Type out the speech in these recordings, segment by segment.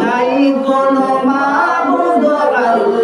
নাই কোন মাবুদ আল্লাহ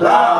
Lá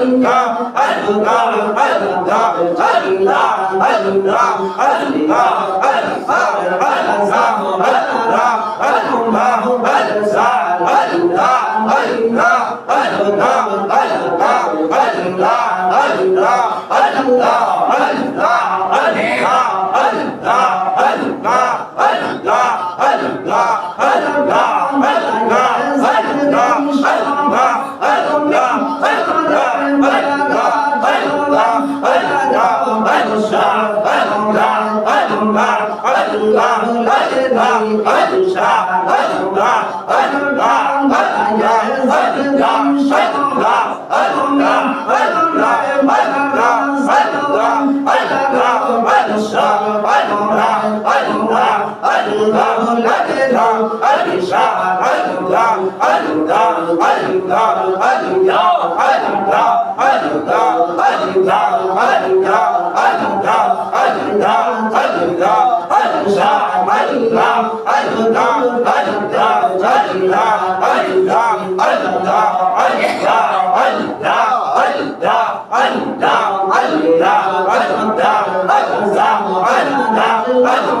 Allah Allah Allah